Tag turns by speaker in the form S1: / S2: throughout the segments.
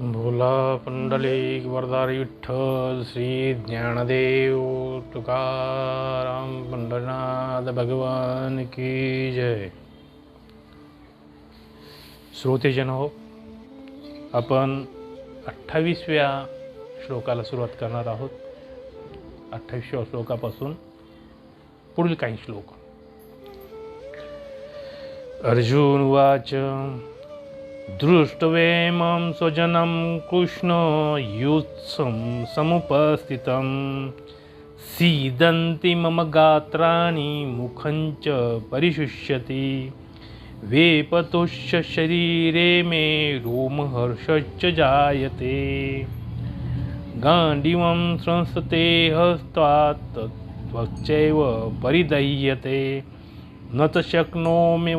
S1: भोला पंडलिक वरदारी विठ्ठल श्री ज्ञानदेव तुकाराम पंढरनाथ भगवान की जय. श्रोतेजन हो आपण अठ्ठावीसव्या श्लोकाला सुरुवात करणार आहोत. अठ्ठावीसव्या श्लोकापासून पुढील काही श्लोक. अर्जुन वाच दृष्टवेमं स्वजनं कृष्ण युत्सं समुपस्थितं। सीदन्ति मम गात्राणि मुखं च परिशुष्यति। वेपतुश्च शरीरे मे रोमहर्षश्च जायते। गाण्डिवं संस्थते हस्तात् त्वच्चैव परिदह्यते। न च शक्नोमि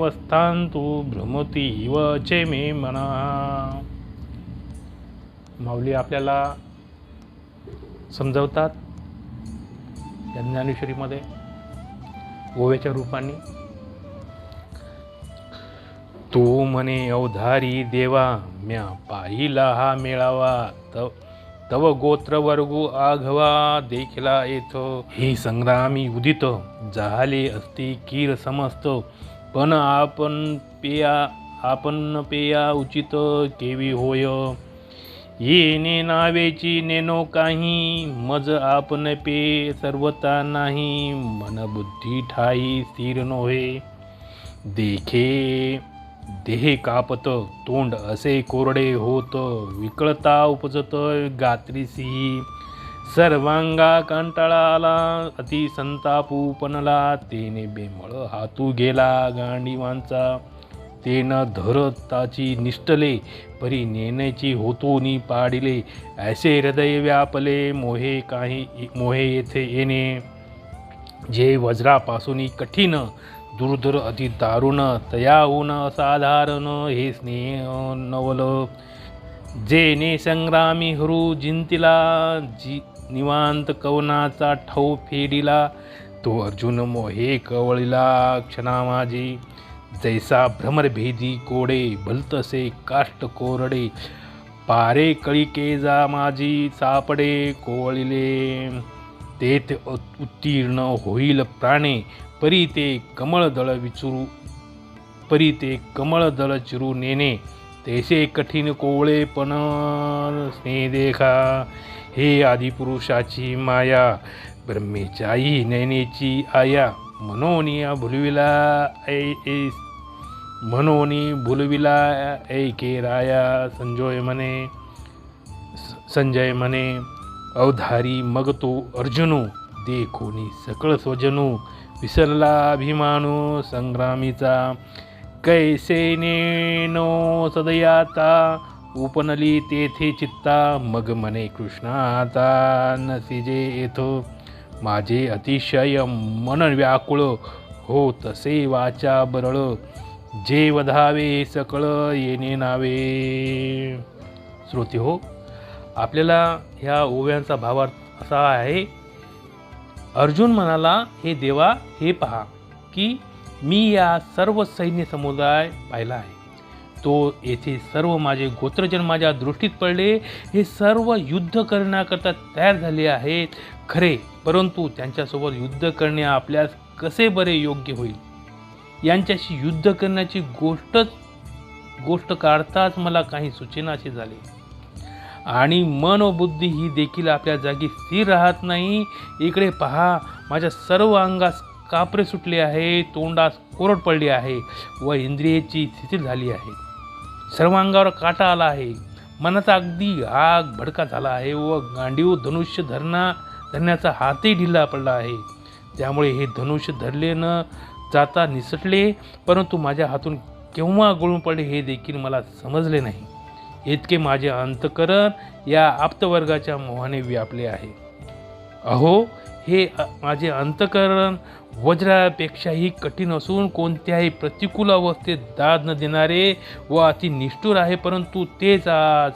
S1: तु भ्रमती इव चे मे मना। माऊली आपल्याला समजवतात या ज्ञानेश्वरीमध्ये गोव्याच्या रूपाने. तू म्हणे अवधारी देवा म्या पाहिला हा मेळावा. त तव गोत्र वर्गू आघवा देखला येतो हे संग्रामी उदित झाले असते कीर समस्त. पण आपण पेया आपण पेया उचित केवी होय. येणे नावेची नेनो काही मज आपण पे सर्वता नाही. मन बुद्धी ठाई स्थिर नोहे. देखे देह कापत तोंड असे कोरडे होत विकळता उपजत गात्रीसी. सर्वांगा कंटाळा आला अति संतापू पणला तेने बेमळ हातू गेला गांडीवांचा. तेन धरताची निष्ठले परी नेण्याची होतोनी पाडिले ऐसे हृदय व्यापले मोहे काही मोहे येथे येणे. जे वज्रापासून कठीण दुर्धर अति दारुण तयाहून असाधारण हे स्नेह नवल. जेने संग्रामी हरू जिंतिला जी निवांत कवनाचा ठाऊ फेडिला तो अर्जुन मोहे कवळिला क्षणा माझी जैसा भ्रमरभेदी कोडे भलतसे काष्ट कोरडे. पारे कळिके जा माझी सापडे कोवळिले तेथ उत्तीर्ण होईल प्राणे परी ते कमळदळ विचरू परी ते कमळदळ चिरू नेणे तैसे कठीण कोवळे पण स्नेह देखा हे आदिपुरुषाची माया ब्रह्मेच्याही नैनेची आया. मनोनिया भुलविला ऐ ऐ मनोनी भुलविला ऐके राया. संजोय म्हणे संजय म्हणे अवधारी मग तो अर्जुनू देखोनी सकळ स्वजनू. विसरला अभिमानू संग्रामीचा. कैसे नेनो सदयाता? उपनली तेथे चित्ता मग मने कृष्णाता नसिजे येथो. माझे अतिशय मन व्याकुळ हो तसे वाचा बरळ. जे वधावे सकळ येणे नावे. श्रोते हो आपल्याला ह्या ओव्यांचा भावार्थ असा आहे अर्जुन म्हणाला हे देवा हे पहा की मी या सर्व सैन्य समुदाय पाहिला आहे. तो येथे सर्व माझे गोत्रजन माझ्या दृष्टीत पडले. हे सर्व युद्ध करण्याकरता तयार झाले आहेत. खरे परंतु त्यांच्यासोबत युद्ध करणे आपल्यास कसे बरे योग्य होईल? यांच्याशी युद्ध करण्याची गोष्टच गोष्ट काढताच मला काही सूचनाचे झाले. आणि मन व बुद्धी ही देखील आपल्या जागी स्थिर राहत नाही. इकडे पहा माझ्या सर्व अंगास कापरे सुटले आहे तोंडास कोरड पडली आहे व इंद्रियेची स्थिती झाली आहे. सर्व अंगावर काटा आला आहे. मनाचा अगदी आग भडका झाला आहे व गांडीव धनुष्य धरणा धरण्याचा हातही ढिल्ला पडला आहे. त्यामुळे हे धनुष्य धरले न जाता निसटले परंतु माझ्या हातून केव्हा गळून पडले हे देखील मला समजले नाही. इतके माझे अंतकरण या आप्तवर्गाच्या मोहाने व्यापले आहे. अहो हे माझे अंतकरण वज्रापेक्षाही कठीण असून कोणत्याही प्रतिकूल अवस्थेत दाद न देणारे व अति निष्ठुर आहे परंतु तेच आज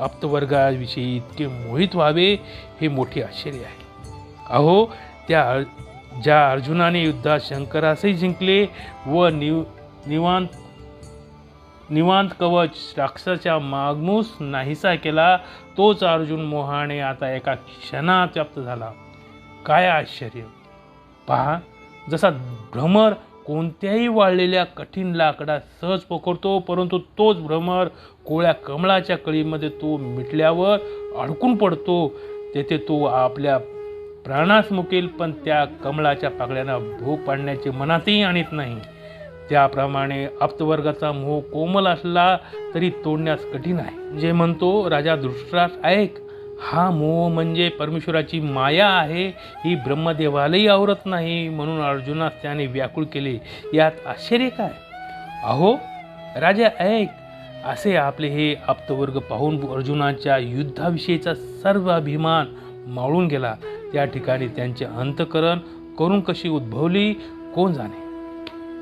S1: आप्तवर्गाविषयी इतके मोहित व्हावे हे मोठे आश्चर्य आहे. अहो त्या ज्या अर्जुनाने युद्धात शंकरासही जिंकले व निव निवांत निवांत कवच राक्षसाच्या मागमूस नाहीसा केला तोच अर्जुन मोहाने आता एका क्षणात व्याप्त झाला. काय आश्चर्य! पहा जसा भ्रमर कोणत्याही वाळलेल्या कठीण लाकडात सहज पकडतो परंतु तोच भ्रमर कोळ्या कमळाच्या कळीमध्ये तो मिटल्यावर अडकून पडतो. तेथे तो आपल्या प्राणास मुकेल पण त्या कमळाच्या पाकळ्यांना भोग पाडण्याचे मनातही आणत नाही. त्याप्रमाणे आप्तवर्गाचा मोह कोमल असला तरी तोडण्यास कठीण आहे. जे म्हणतो राजा दृष्टराज ऐक हा मोह म्हणजे परमेश्वराची माया आहे ही ब्रह्मदेवालाही आवरत नाही म्हणून अर्जुनास त्याने व्याकुळ केले. यात आश्चर्य काय? अहो राजा ऐक असे आपले हे आप्तवर्ग पाहून अर्जुनाच्या युद्धाविषयीचा सर्व अभिमान मावळून गेला. त्या ठिकाणी त्यांचे अंतकरण करून कशी उद्भवली कोण जाणे?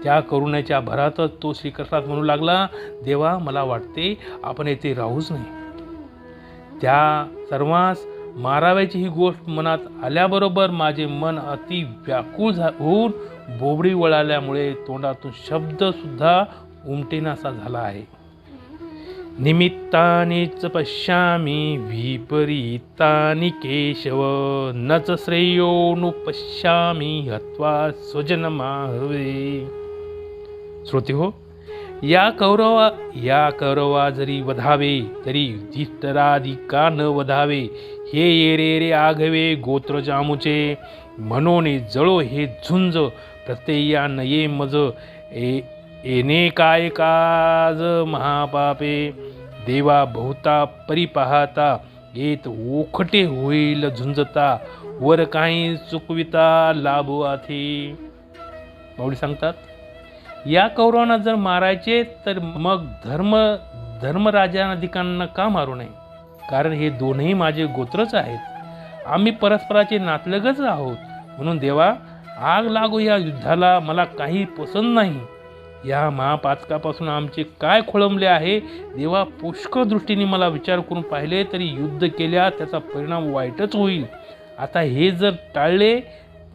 S1: त्या करुणाच्या भरातच तो श्रीकृष्णात म्हणू लागला देवा मला वाटते आपण येथे राहूच नाही. त्या सर्वांस माराव्याची ही गोष्ट मनात आल्याबरोबर माझे मन अति व्याकुळ झा होऊन बोबडी वळाल्यामुळे तोंडातून शब्दसुद्धा उमटेनासा झाला आहे. निमित्तानेच पश्यामी विपरीतानी केशव नच श्रेयोनु पश्यामी हत्वा स्वजनमाहवे श्रोते हो या कौरवा या कौरवा जरी वधावे तरी युधिष्ठराधिका न वधावे हे येरे रे आघवे गोत्र जामुचे म्हणून जळो हे झुंज प्रत्यया नये मज ए एने काय काज महापापे देवा बहुता परिपाहता येत ओखटे होईल झुंजता वर काही चुकविता लाभो आथे. माऊली सांगतात या कौरवांना जर मारायचे तर मग धर्म धर्मराजाधिकांना का मारू नये? कारण हे दोनही माझे गोत्रच आहेत. आम्ही परस्पराचे नातलगच आहोत. म्हणून देवा आग लागू या युद्धाला मला काही पसंत नाही. या महापातकापासून आमचे काय खोळंबले आहे देवा पुष्कळ दृष्टीने मला विचार करून पाहिले तरी युद्ध केल्या त्याचा परिणाम वाईटच होईल. आता हे जर टाळले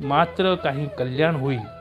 S1: मात्र काही कल्याण होईल.